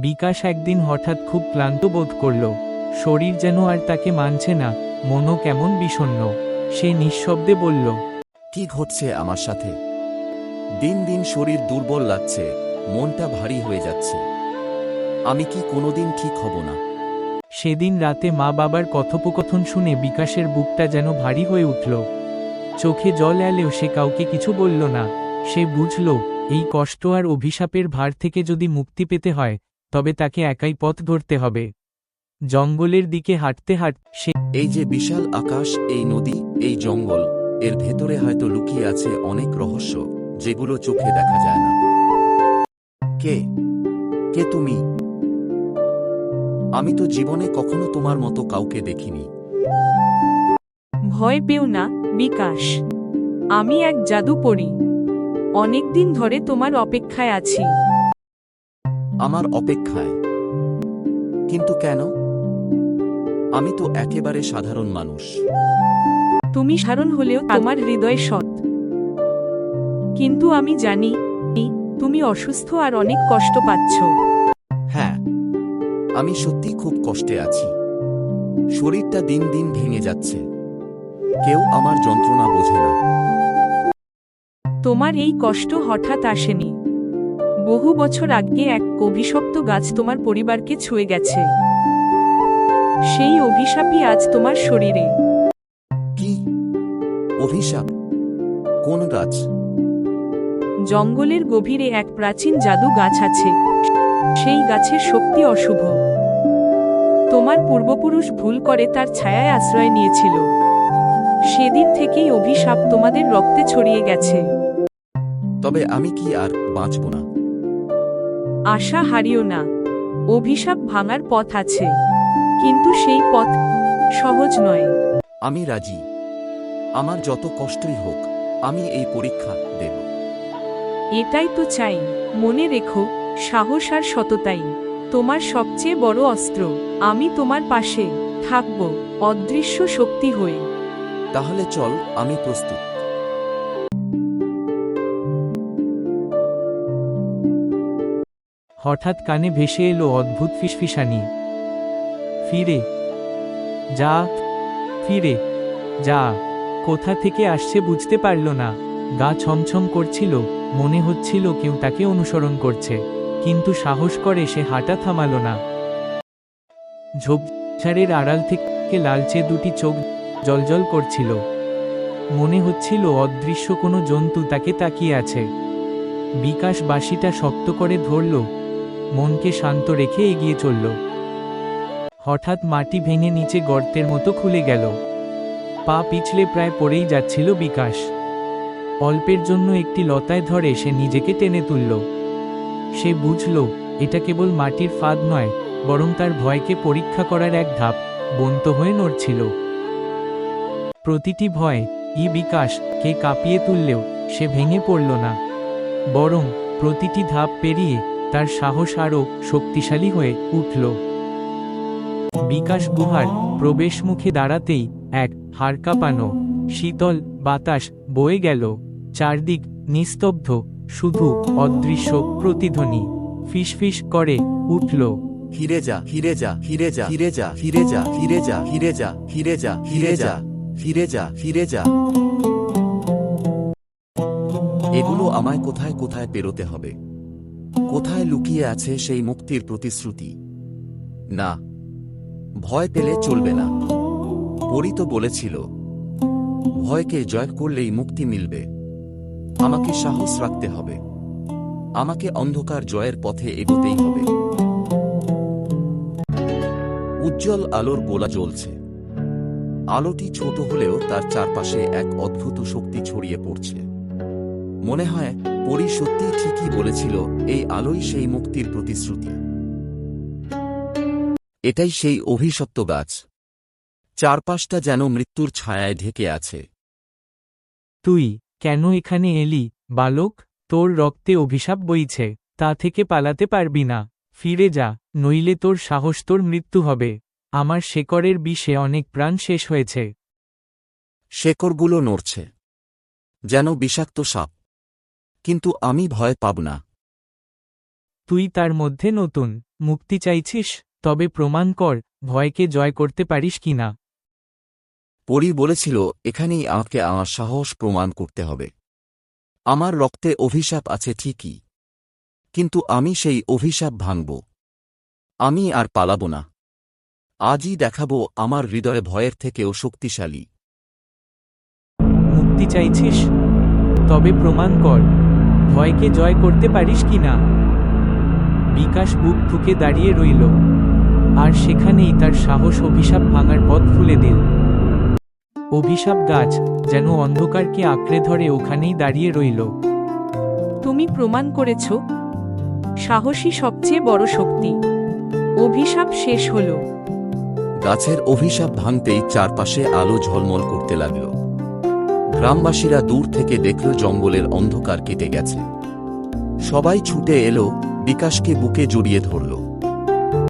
বিকাশ একদিন হঠাৎ খুব ক্লান্ত বোধ করল। শরীর যেন আর তাকে মানছে না মনও কেমন বিষণ্ণ। সে নিঃশব্দে বলল কি ঘটছে আমার সাথে? দিন দিন শরীর দুর্বল লাগছে মনটা ভারী হয়ে যাচ্ছে। আমি কি কোনোদিন ঠিক হব না? সেদিন রাতে মা বাবার কথোপকথন শুনে বিকাশের বুকটা যেন ভারী হয়ে উঠল। চোখে জল এলেও সে কাউকে কিছু বলল না। সে বুঝল এই কষ্ট আর অভিশাপের ভার থেকে যদি মুক্তি পেতে হয় তবে তাকে একাই পথ ধরতে হবে। জঙ্গলের দিকে হাঁটতে হাঁট সে এই যে বিশাল আকাশ এই নদী এই জঙ্গল এর ভেতরে হয়তো লুকিয়ে আছে অনেক রহস্য যেগুলো চোখে দেখা যায় না। কে? কে তুমি? আমি তো জীবনে কখনো তোমার মতো কাউকে দেখিনি। ভয় পেও না বিকাশ। আমি এক জাদু পড়ি অনেকদিন ধরে তোমার অপেক্ষায় আছি। আমার অপেক্ষায়। কিন্তু কেন? আমি তো একেবারে সাধারণ মানুষ। তুমি সারণ হলেও তোমার হৃদয় সৎ। কিন্তু আমি জানি তুমি অসুস্থ আর অনেক কষ্ট পাচ্ছ। হ্যাঁ আমি সত্যি খুব কষ্টে আছি। শরীরটা দিন দিন ভেঙে যাচ্ছে। কেউ আমার যন্ত্রণা বোঝে না। তোমার এই কষ্ট হঠাৎ আসেনি। বহু বছর আগে এক অভিশপ্ত গাছ তোমার পরিবারকে ছুঁয়ে গেছে। সেই অভিশাপই আজ তোমার শরীরে। কি? অভিশাপ? কোন গাছ? জঙ্গলের গভীরে এক প্রাচীন জাদু গাছ আছে। সেই গাছের শক্তি অশুভ। তোমার পূর্বপুরুষ ভুল করে তার ছায়ায় আশ্রয় নিয়েছিল। সেদিন থেকেই অভিশাপ তোমাদের রক্তে ছড়িয়ে গেছে। তবে আমি কি আর বাঁচব না? আশা হারিও না। অভিশাপ ভাঙার পথ আছে। কিন্তু সেই পথ সহজ নয়। আমি রাজি। আমার যত কষ্টই হোক আমি এই পরীক্ষা দেব। এটাই তো চাই। মনে রেখো সাহস আর সততাই। তোমার সবচেয়ে বড় অস্ত্র। আমি তোমার পাশে থাকব অদৃশ্য শক্তি হয়ে। তাহলে চল আমি প্রস্তুত। হঠাৎ কানে ভেসে এলো অদ্ভুত ফিসফিসানি। ফিরে। যা। ফিরে। যা। কোথা থেকে আসছে বুঝতে পারল না। গা ছমছম করছিল, মনে হচ্ছিল কেউ তাকে অনুসরণ করছে। কিন্তু সাহস করে সে হাঁটা থামালো না। ঝোপঝাড়ের আড়াল থেকে লালচে দুটি চোখ জলজল করছিল। মনে হচ্ছিল অদৃশ্য কোনো জন্তু তাকে তাকিয়ে আছে। বিকাশ বাঁশিটা শক্ত করে ধরল মনকে শান্ত রেখে এগিয়ে চলল। হঠাৎ মাটি ভেঙে নিচে গর্তের মতো খুলে গেল। পা পিছলে প্রায় পড়েই যাচ্ছিল বিকাশ। অল্পের জন্য একটি লতায় ধরে সে নিজেকে টেনে তুলল। সে বুঝল, এটা কেবল মাটির ফাঁদ নয়, বরং তার ভয়কে পরীক্ষা করার এক ধাপ, বন্ত হয়ে নড়ছিল। প্রতিটি ভয়, ই বিকাশ, কে কাঁপিয়ে তুললেও সে ভেঙে পড়ল না। বরং প্রতিটি ধাপ পেরিয়ে তার সাহস আরও শক্তিশালী হয়ে উঠল বিকাশ গুহার প্রবেশমুখে দাঁড়াতেই এক হাড় কাঁপানো শীতল বাতাস বয়ে গেল চারদিক নিস্তব্ধ শুধু অদৃশ্য প্রতিধ্বনি ফিসফিস করে উঠল ফিরে যা ফিরে যা ফিরে যা ফিরে যা ফিরে যা ফিরে যা যা যা যা ফিরে যা ফিরে যা এগুলো আমায় কোথায় কোথায় পেরোতে হবে কোথায় লুকিয়ে আছে সেই মুক্তির প্রতিশ্রুতি? না, ভয় পেলে চলবে না। পরি তো বলেছিল, ভয়কে জয় করলেই মুক্তি মিলবে। আমাকে সাহস রাখতে হবে। আমাকে অন্ধকার জয়ের পথে এগোতেই হবে। উজ্জ্বল আলোর গোলা জ্বলছে। আলোটি ছোট হলেও তার চারপাশে এক অদ্ভুত শক্তি ছড়িয়ে পড়ছে। মনে হয় পরি সত্যি ঠিকই বলেছিল এই আলোই সেই মুক্তির প্রতিশ্রুতি। এটাই সেই অভিশপ্ত গাছ। চারপাশটা যেন মৃত্যুর ছায়ায় ঢেকে আছে। তুই কেন এখানে এলি বালক? তোর রক্তে অভিশাপ বইছে তা থেকে পালাতে পারবি না। ফিরে যা নইলে তোর সাহস তোর মৃত্যু হবে। আমার শেকরের বিষে অনেক প্রাণ শেষ হয়েছে। শেকড়গুলো নড়ছে। যেন বিষাক্ত সাপ। কিন্তু আমি ভয় পাব না। তুই তার মধ্যে নতুন মুক্তি চাইছিস তবে প্রমাণ কর ভয়কে জয় করতে পারিস কিনা পরী বলেছিল এখানেই আমাকে আমার সাহস প্রমাণ করতে হবে। আমার রক্তে অভিশাপ আছে ঠিকই। কিন্তু আমি সেই অভিশাপ ভাঙব। আমি আর পালাব না। আজই দেখাবো আমার হৃদয় ভয়ের থেকেও শক্তিশালী। মুক্তি চাইছিস তবে প্রমাণ কর ভয়কে জয় করতে পারিস কিনা বিকাশ বুক ঠুকে দাঁড়িয়ে রইল। আর সেখানেই তার সাহস অভিশাপ ভাঙার পথ খুলে দিল। অভিশাপ গাছ যেন অন্ধকারকে আঁকড়ে ধরে ওখানেই দাঁড়িয়ে রইল। তুমি প্রমাণ করেছ সাহসী সবচেয়ে বড় শক্তি। অভিশাপ শেষ হলো। গাছের অভিশাপ ভাঙতেই চারপাশে আলো ঝলমল করতে লাগল। গ্রামবাসীরা দূর থেকে দেখল জঙ্গলের অন্ধকার কেটে গেছে। সবাই ছুটে এলো, বিকাশকে বুকে জড়িয়ে ধরল।